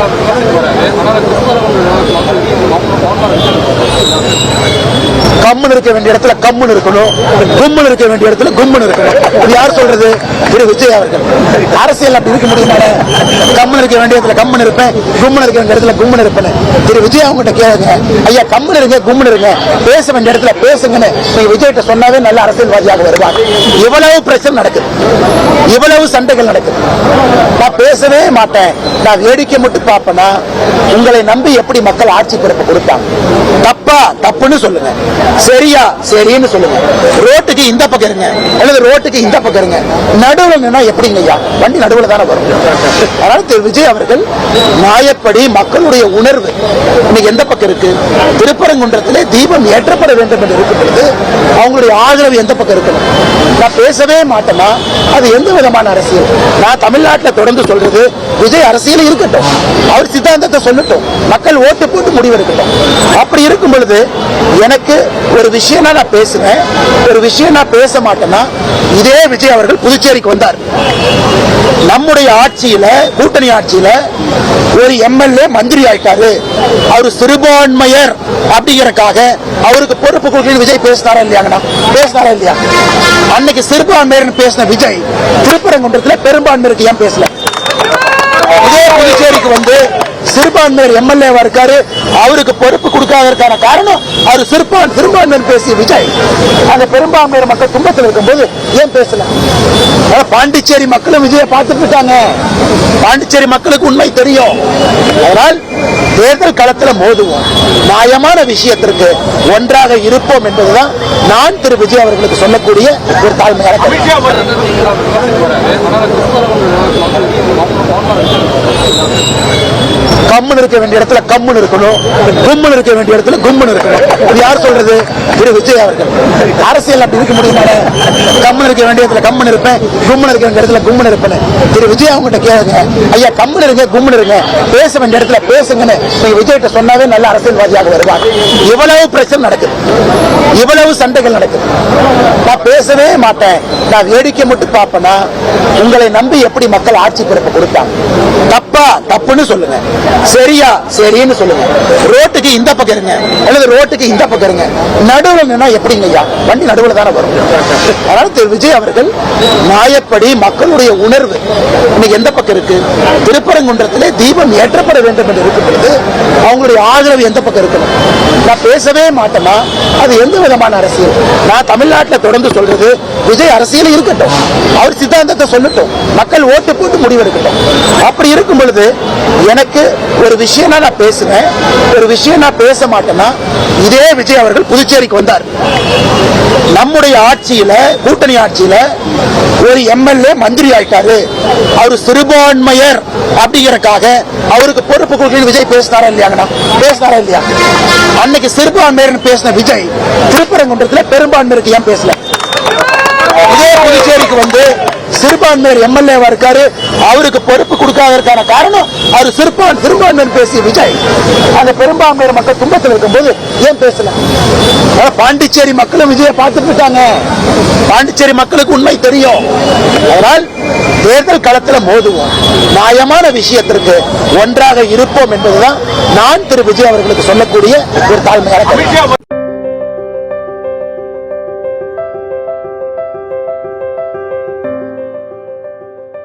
ஆனால் கிறிஸ்தவர்கள் மக்கள் கம்முன்னு இருக்க வேண்டிய இடத்துல கம்முன்னு இருக்கணும். கும்முன்னு இருக்க வேண்டிய இடத்துல கும்முன்னு இருக்கணும். இது யார் சொல்றது? திரு விஜய் அவர்கள். அரசியல் அப்படி இருக்க முடியுமா கம்முன்னு இருக்க வேண்டிய இடத்துல கம்முன்னு இருப்பேன். கும்முன்னு இருக்க வேண்டிய இடத்துல கும்முன்னு இருப்பேன். திரு விஜய் அவங்ககிட்ட கேளுங்க. ஐயா கம்முன்னு இருங்க கும்முன்னு இருங்க. பேச வேண்டிய இடத்துல பேசுங்கன்னு. நீங்க விஜய்கிட்ட சொன்னாவே நல்ல அரசியல்வாதியாக வருவார். இவ்வளவு பிரச்சனை நடக்குது. இவ்வளவு சண்டைகள் நடக்குது. நான் பேசவே மாட்டேன். நான் வேடிக்கை மட்டும் பார்ப்பேனா? உங்களை நம்பி எப்படி மக்கள் ஆட்சி பிறப்பு கொடுப்பாங்க? தப்பா? தப்புன்னு சொல்லுங்க. சரியா? சரின்னு சொல்லுங்க. ரோட்டுக்கு இந்த பக்கம் இருங்க. அல்லது ரோட்டுக்கு இந்த பக்கம் இருங்க. நடுவில் நின்னா எப்படிங்க ஐயா? வண்டி நடுவில் தானே வரும். அதனால திரு விஜய் அவர்கள் நியாயப்படி மக்களுடைய உணர்வு. இன்னைக்கு எந்த பக்கம் இருக்கு? திருப்பரங்குன்றத்திலே தீபம் ஏற்றப்பட வேண்டும் என்று இருக்கும் பொழுது அவங்களுடைய ஆதரவு எந்த பக்கம் இருக்கணும்? நான் பேசவே மாட்டேனா அது எந்த விதமான அரசியல்? நான் தமிழ்நாட்டில் தொடர்ந்து சொல்றது விஜய் அரசியல் இருக்கட்டும். அவர் சித்தாந்தத்தை சொல்லட்டும். மக்கள் ஓட்டு போட்டு முடிவெடுக்கட்டும் அப்படி இருக்கும் பொழுது எனக்கு ஒரு விஷயம் நான் பேசுவேன் ஒரு விஷயம் நான் பேச மாட்டேன்னா இதே விஜய் அவர்கள் புதுச்சேரிக்கு வந்தார். நம்முடைய ஆட்சியில கூட்டணி ஆட்சியில ஒரு எம்எல்ஏ மந்திரி ஆயிட்டாரு. அவர் சிறுபான்மையர் அப்படிங்கறக்காக அவருக்கு பொறுப்பு கொடுக்கணும் விஜய் பேசினாரா இல்லையாங்கண்ணா? பேசினாரா இல்லையா? அன்னைக்கு சிறுபான்மையர்னு பேசின விஜய் திருப்பரங்குன்றத்துல பெரும்பான்மையருக்கு ஏன் பேசல? இதே புதுச்சேரிக்கு வந்து சிறுபான்மையர் எம்எல்ஏவா இருக்காரு. அவருக்கு பொறுப்பு கொடுக்காததற்கான காரணம் அவர் சிறுபான் சிறுபான்மையர் பேசிய விஜய். அந்த பெரும்பான்மையர் மக்கள் துன்பத்தில் இருக்கும்போது ஏன் பேசல? பாண்டிச்சேரி மக்களும் விஜயை பார்த்துட்டு இருக்காங்க. பாண்டிச்சேரி மக்களுக்கு உண்மை தெரியும். அதனால் தேர்தல் களத்துல மோதுவோம். நியாயமான விஷயத்திற்கு ஒன்றாக இருப்போம் என்பதுதான் நான் திரு விஜய் அவர்களுக்கு சொல்லக்கூடிய ஒரு தாழ்மையான கம்முன்னு இருக்க வேண்டிய இடத்துல கம்முன்னு இருக்கணும். கும்முன்னு இருக்க வேண்டிய இடத்துல கும்முன்னு இருக்கணும். இது யார் சொல்றது? திரு விஜய் அவர்கள். அரசியல் அப்படி இருக்க முடியுமா? கம்முன்னு இருக்க வேண்டிய இடத்துல கம்முன்னு இருப்பேன். கும்முன்னு இருக்க வேண்டிய இடத்துல கும்முன்னு இருப்பேன். திரு விஜய் அவங்ககிட்ட கேளுங்க. ஐயா கம்முன்னு இருங்க கும்முன்னு இருங்க. பேச வேண்டிய இடத்துல பேசுங்கன்னு நீங்க விஜய்கிட்ட சொன்னாவே நல்ல அரசியல்வாதியாக வருவார். இவ்வளவு பிரச்சனை நடக்குது. இவ்வளவு சண்டைகள் நடக்குது. நான் பேசவே மாட்டேன். நான் வேடிக்கை மட்டும் பார்ப்பேன்னா உங்களை நம்பி எப்படி மக்கள் ஆட்சி பிறப்பு கொடுப்பாங்க தப்பா தப்புன்னு சொல்லுங்க. சரியா சரின்னு சொல்லுங்க. ரோட்டுக்கு இந்த பக்கம் இருங்க. அல்லது ரோட்டுக்கு இந்த பக்கம் இருங்க. நடுவில் எப்படிங்க ஐயா? வண்டி நடுவில் தானே வரும். அதனால திரு. விஜய் அவர்கள் நியாயப்படி மக்களுடைய உணர்வு. இன்னைக்கு எந்த பக்கம் இருக்கு? திருப்பரங்குன்றத்திலே தீபம் ஏற்றப்பட வேண்டும் என்று இருக்கும் பொழுது அவங்களுடைய ஆதரவு எந்த பக்கம் இருக்கணும்? நான் பேசவே மாட்டேனா அது எந்த விதமான அரசியல்? நான் தமிழ்நாட்டில் தொடர்ந்து சொல்றது விஜய் அரசியல் இருக்கட்டும். அவர் சித்தாந்தத்தை சொல்லட்டும். மக்கள் ஓட்டு போட்டு முடிவெடுக்கட்டும். அப்படி இருக்கும் பொழுது எனக்கு ஒரு விஷயம் நான் பேசுவேன் ஒரு விஷயம் நான் பேச மாட்டேன்னா இதே விஜய் அவர்கள் புதுச்சேரிக்கு வந்தார். நம்முடைய ஆட்சியில கூட்டணி ஆட்சியில ஒரு எம்எல்ஏ மந்திரி ஆயிட்டாரு. அவர் சிறுபான்மையர் அப்படிங்கறக்காக அவருக்கு பொறுப்பு கொடுக்கணும் விஜய் பேசினாரா இல்லையாங்கண்ணா? பேசினாரா இல்லையா? அன்னைக்கு சிறுபான்மையர் பேசின விஜய் திருப்பரங்குன்றத்துல பெரும்பான்மையருக்கு ஏன் பேசல? இதே புதுச்சேரிக்கு வந்து சிறுபான்மையர் எம்எல்ஏவா இருக்காரு. அவருக்கு பொறுப்பு கொடுக்காததற்கான காரணம் அவர் சிறுபான் சிறுபான்மையர் பேசிய விஜய். அந்த பெரும்பான்மையர் மக்கள் துன்பத்தில் இருக்கும்போது ஏன் பேசல? பாண்டிச்சேரி மக்களும் விஜயை பார்த்துட்டு இருக்காங்க. பாண்டிச்சேரி மக்களுக்கு உண்மை தெரியும். அதனால் தேர்தல் களத்தில் மோதுவோம். நியாயமான விஷயத்திற்கு ஒன்றாக இருப்போம் என்பதுதான் நான் திரு விஜய் அவர்களுக்கு சொல்லக்கூடிய ஒரு தாழ்மையான